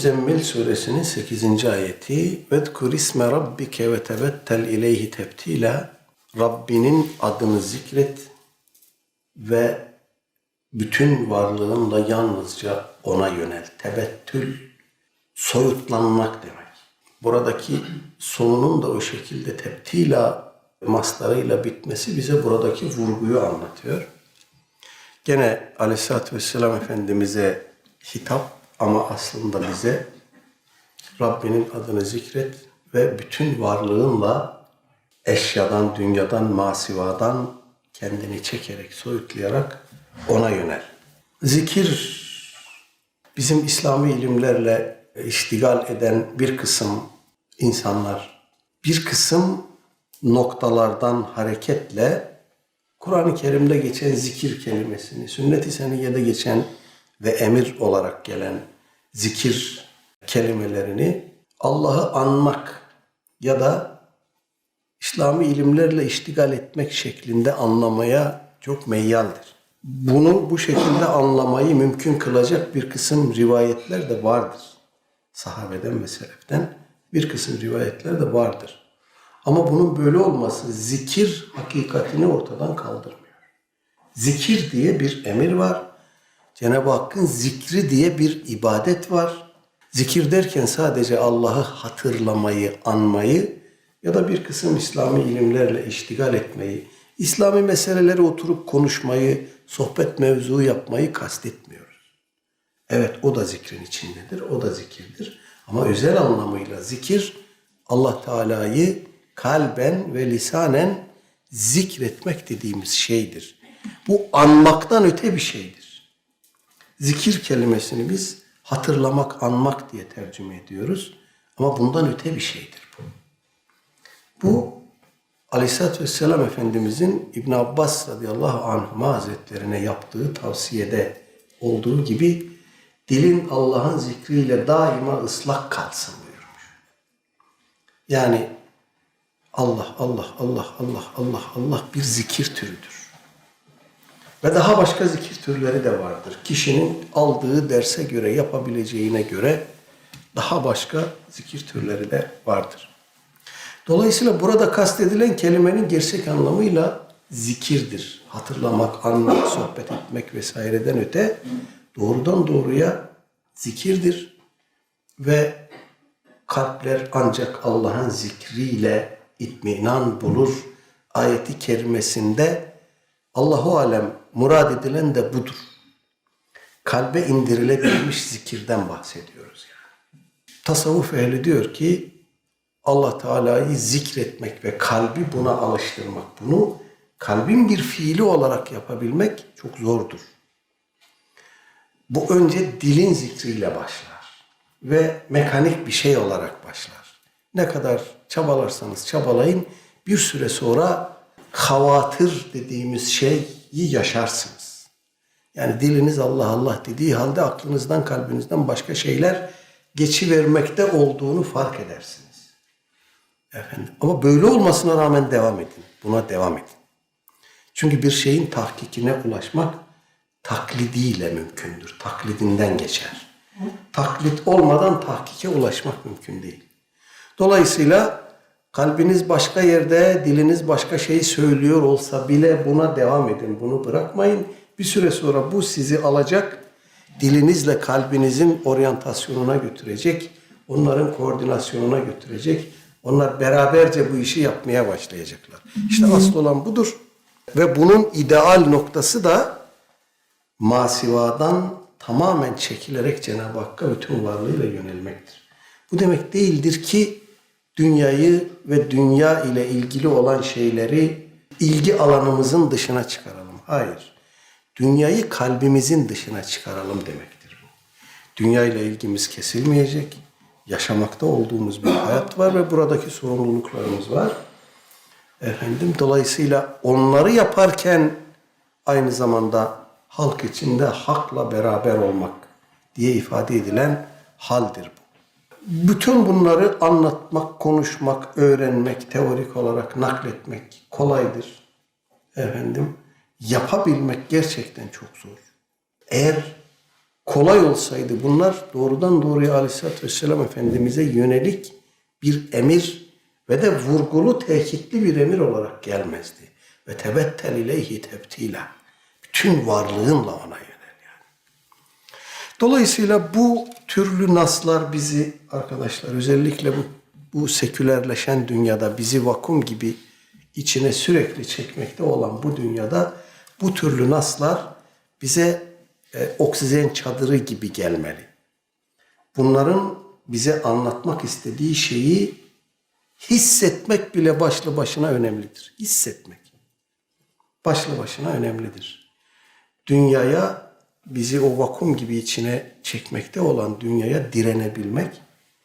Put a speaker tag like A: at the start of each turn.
A: Müzzemmil suresinin 8. ayeti Vedkur isme rabbike ve tebettel ileyhi tebtila Rabbinin adını zikret ve bütün varlığınla yalnızca ona yönel. Tebettül soyutlanmak demek. Buradaki sonunun da o şekilde tebtila maslarıyla bitmesi bize buradaki vurguyu anlatıyor. Gene Aleyhisselatü Vesselam Efendimiz'e hitap ama aslında bize Rabbinin adını zikret ve bütün varlığınla eşyadan, dünyadan, masivadan kendini çekerek, soyutlayarak ona yönel. Zikir bizim İslami ilimlerle iştigal eden bir kısım insanlar, bir kısım noktalardan hareketle Kur'an-ı Kerim'de geçen zikir kelimesini, sünnet-i seniyede geçen ve emir olarak gelen zikir kelimelerini Allah'ı anmak ya da İslami ilimlerle iştigal etmek şeklinde anlamaya çok meyyaldir. Bunu bu şekilde anlamayı mümkün kılacak bir kısım rivayetler de vardır. Sahabeden ve seleften bir kısım rivayetler de vardır. Ama bunun böyle olması zikir hakikatini ortadan kaldırmıyor. Zikir diye bir emir var. Cenab-ı Hakk'ın zikri diye bir ibadet var. Zikir derken sadece Allah'ı hatırlamayı, anmayı ya da bir kısım İslami ilimlerle iştigal etmeyi, İslami meseleleri oturup konuşmayı, sohbet mevzu yapmayı kastetmiyoruz. Evet o da zikrin içindedir, o da zikirdir. Ama özel anlamıyla zikir Allah Teala'yı kalben ve lisanen zikretmek dediğimiz şeydir. Bu anmaktan öte bir şeydir. Zikir kelimesini biz hatırlamak, anmak diye tercüme ediyoruz. Ama bundan öte bir şeydir bu. Bu Aleyhisselatü Vesselam Efendimizin İbn Abbas radıyallahu anhuma hazretlerine yaptığı tavsiyede olduğu gibi dilin Allah'ın zikriyle daima ıslak kalsın buyurmuş. Yani Allah, Allah, Allah, Allah, Allah, Allah bir zikir türüdür. Ve daha başka zikir türleri de vardır. Kişinin aldığı derse göre, yapabileceğine göre daha başka zikir türleri de vardır. Dolayısıyla burada kastedilen kelimenin gerçek anlamıyla zikirdir. Hatırlamak, anmak, sohbet etmek vesaireden öte doğrudan doğruya zikirdir. Ve kalpler ancak Allah'ın zikriyle itminan bulur. Ayeti kerimesinde Allahu alem murad edilen de budur. Kalbe indirilebilmiş zikirden bahsediyoruz yani. Tasavvuf ehli diyor ki Allah Teala'yı zikretmek ve kalbi buna alıştırmak, bunu kalbin bir fiili olarak yapabilmek çok zordur. Bu önce dilin zikriyle başlar ve mekanik bir şey olarak başlar. Ne kadar çabalarsanız çabalayın bir süre sonra havatır dediğimiz şeyi yaşarsınız. Yani diliniz Allah Allah dediği halde aklınızdan kalbinizden başka şeyler geçivermekte olduğunu fark edersiniz. Efendim. Ama böyle olmasına rağmen devam edin. Buna devam edin. Çünkü bir şeyin tahkikine ulaşmak taklidiyle mümkündür. Taklidinden geçer. Taklit olmadan tahkike ulaşmak mümkün değil. Dolayısıyla kalbiniz başka yerde, diliniz başka şey söylüyor olsa bile buna devam edin. Bunu bırakmayın. Bir süre sonra bu sizi alacak, dilinizle kalbinizin oryantasyonuna götürecek, onların koordinasyonuna götürecek. Onlar beraberce bu işi yapmaya başlayacaklar. İşte asıl olan budur. Ve bunun ideal noktası da masivadan tamamen çekilerek Cenab-ı Hakk'a bütün varlığıyla yönelmektir. Bu demek değildir ki dünyayı ve dünya ile ilgili olan şeyleri ilgi alanımızın dışına çıkaralım. Hayır. Dünyayı kalbimizin dışına çıkaralım demektir bu. Dünya ile ilgimiz kesilmeyecek. Yaşamakta olduğumuz bir hayat var ve buradaki sorumluluklarımız var. Efendim dolayısıyla onları yaparken aynı zamanda halk içinde hakla beraber olmak diye ifade edilen haldir bu. Bütün bunları anlatmak, konuşmak, öğrenmek, teorik olarak nakletmek kolaydır. Efendim yapabilmek gerçekten çok zor. Eğer kolay olsaydı bunlar doğrudan doğruya Aleyhisselatü Vesselam Efendimiz'e yönelik bir emir ve de vurgulu tehkitli bir emir olarak gelmezdi. Ve tebettel ileyhi tebtila. Bütün varlığınla ona. Dolayısıyla bu türlü naslar bizi arkadaşlar özellikle bu, bu sekülerleşen dünyada bizi vakum gibi içine sürekli çekmekte olan bu dünyada bu türlü naslar bize e, oksijen çadırı gibi gelmeli. Bunların bize anlatmak istediği şeyi hissetmek bile başlı başına önemlidir. Hissetmek. Başlı başına önemlidir. Dünyaya bizi o vakum gibi içine çekmekte olan dünyaya direnebilmek